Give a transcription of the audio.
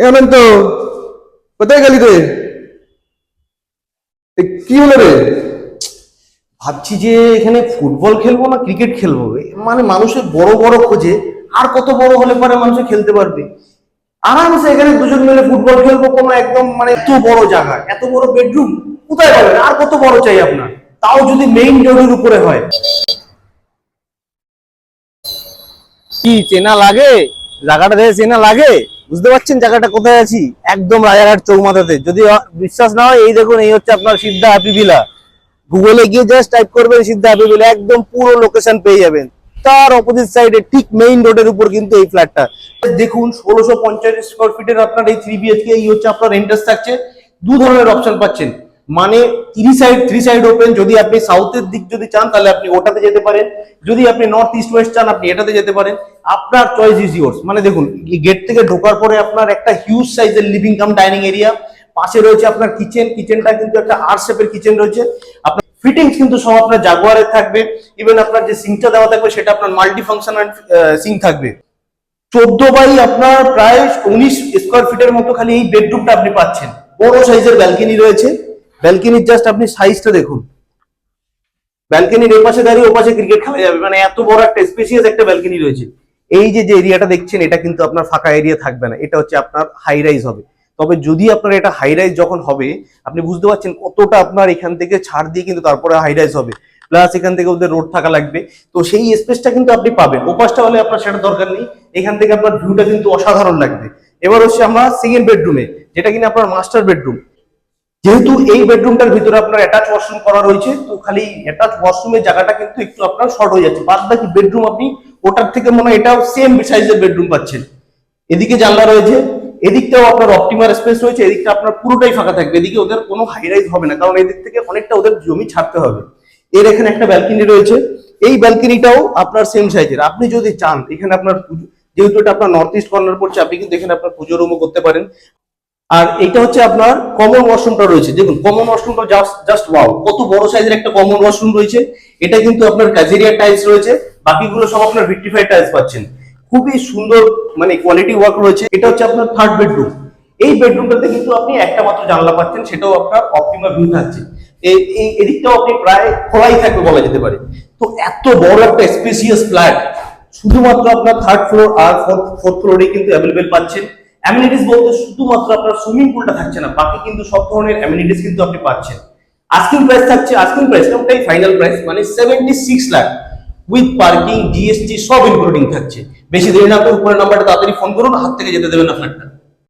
এ অনন্ত কোথায় গেলি রে কি হলো রে? ভাবছি যে এখানে ফুটবল খেলব না ক্রিকেট খেলব? মানে মানুষের বড় বড় খোঁজে আর কত বড় হলে পরে মানুষে খেলতে পারবে? আরামসে এখানে দুজন মিলে ফুটবল খেলব কোনো একদম মানে এত বড় জায়গা এত বড় বেডরুম কোথায় পাবেন আর কত বড় চাই আপনার? তাও যদি মেইন রোডের উপরে হয়। কি চেনা লাগে? জায়গাটা দেখে চেনা লাগে? বুঝতে পারছেন জায়গাটা কোথায় আছি? একদম রাজারহাট চৌমাথাতে। যদি বিশ্বাস না হয়, এই দেখুন, এই হচ্ছে আপনার সিদ্ধা হ্যাপি ভিলা গুগলে গিয়ে জাস্ট টাইপ করবেন, সিদ্ধা হ্যাপি ভিলা একদম পুরো লোকেশন পেয়ে যাবেন। তার অপোজিট সাইডে ঠিক মেইন রোডের উপর কিন্তু এই ফ্ল্যাটটা দেখুন, ষোলোশো পঞ্চাশ স্কোয়ার ফিটের আপনার এই থ্রি বিএচকে এই হচ্ছে আপনার ইন্টারেস্ট থাকছে। দু ধরনের অপশন পাচ্ছেন। মানে three side three side open যদি আপনি সাউথের দিক যদি চান, তাহলে আপনি ওটাতে যেতে পারেন। যদি আপনি নর্থ ইস্ট ওয়েস্ট চান, আপনি এটাতে যেতে পারেন। আপনার চয়েস ইজ ইয়োর্স মানে দেখুন গেট থেকে ঢোকার পরে আপনার একটা হিউজ সাইজের লিভিং কাম ডাইনিং এরিয়া পাশে রয়েছে আপনার কিচেন কিচেনটা কিন্তু একটা আর শেপের কিচেন রয়েছে। আপনার ফিটিংস কিন্তু সব আপনার জাগুয়ারের থাকবে ইভেন আপনার যে সিঙ্কটা দেওয়া থাকবে, সেটা আপনার মাল্টি ফাংশনাল সিঙ্ক থাকবে। চোদ্দ বাই আপনার প্রায় উনিশ স্কোয়ার ফিটের মতো খালি এই বেডরুমটা আপনি পাচ্ছেন। বড় সাইজের ব্যালকনি রয়েছে। ব্যালকনির জাস্ট আপনি সাইজটা দেখুন। ব্যালকনির এই পাশে দাঁড়িয়ে ও পাশে ক্রিকেট খেলা যাবে। মানে এত বড় একটা স্পেসিয়াস একটা ব্যালকনি রয়েছে। এই যে যে এরিয়াটা দেখছেন, এটা কিন্তু আপনার ফাঁকা এরিয়া থাকবে না। এটা হচ্ছে আপনার হাই রাইজ হবে। তবে যদি আপনার এটা হাই রাইজ যখন হবে, আপনি বুঝতে পারছেন কতটা আপনার এখান থেকে ছাড় দিয়ে কিন্তু তারপরে হাই রাইজ হবে। প্লাস এখান থেকে ওদের রোড থাকা লাগবে। তো সেই স্পেসটা কিন্তু আপনি পাবেন। ওপাশটা হলে আপনার সেটা দরকার নেই। এখান থেকে আপনার ভিউটা কিন্তু অসাধারণ লাগবে। এবার হচ্ছে আমরা সেকেন্ড বেডরুমে যেটা কিনা আপনার মাস্টার বেডরুম যেহেতু এই বেডরুমটার ভিতরে আপনার অ্যাটাচ ওয়াশরুম করা রয়েছে, তো খালি অ্যাটাচ ওয়াশরুমের জায়গাটা কিন্তু একটু আপনার শর্ট হয়ে যাচ্ছে। বাদ বাকি বেডরুম আপনি ওটার থেকে মনে হয় এটাও সেম সাইজের বেডরুম পাচ্ছেন। এদিকে জানলা রয়েছে, এদিকটাও আপনার অপটিমার স্পেস রয়েছে, এদিকটা আপনার পুরোটাই ফাঁকা থাকবে। এদিকে ওদের কোনো হাই রাইজ হবে না, কারণ এদিক থেকে অনেকটা ওদের জমি ছাড়তে হবে। এর এখানে একটা ব্যালকনি রয়েছে। এই ব্যালকনিটাও আপনার সেম সাইজের আপনি যদি চান, এখানে আপনার যেহেতু এটা আপনার নর্থ ইস্ট কর্নার পড়ছে, আপনি কিন্তু এখানে আপনার পুজো রুমও করতে পারেন। আর এটা হচ্ছে আপনার কমন ওয়াশরুমটা রয়েছে। দেখুন কমন ওয়াশরুমটা জাস্ট জাস্ট ওয়াও কত বড় সাইজের একটা কমন ওয়াশরুম রয়েছে। এটা কিন্তু আপনার কাজেরিয়া টাইলস রয়েছে। বাকিগুলো সব আপনার ভিক্টিফাইড টাইলস পাচ্ছেন। খুবই সুন্দর মানে কোয়ালিটি ওয়ার্ক রয়েছে। এটা হচ্ছে আপনার থার্ড বেডরুম এই বেডরুমটাতে কিন্তু আপনি একটা মাত্র জানলা পাচ্ছেন, সেটাও আপনার অপটিমা ভিউ থাকছে। এই এদিকটাও আপনি প্রায় খোলাই থাকবে বলা যেতে পারে। তো এত বড় একটা স্পেসিয়াস ফ্ল্যাট শুধুমাত্র আপনার থার্ড ফ্লোর আর ফোর্থ ফ্লোরে কিন্তু অ্যাভেলেবেল পাচ্ছেন। অ্যামিনিটিস বলতে শুধুমাত্র আপনার সুইমিং পুলটা থাকছে না, বাকি কিন্তু সব ধরনের অ্যামিনিটিস কিন্তু আপনি পাচ্ছেন। আস্কিং প্রাইস থাকছে আস্কিং প্রাইস ওটাই ফাইনাল প্রাইস মানে seventy six lakh with parking GST সব ইনক্লুডিং থাকছে। বেশি দেরি না করে উপরের নাম্বারটা তাড়াতাড়ি ফোন করুন, হাত থেকে যেতে দেবেন না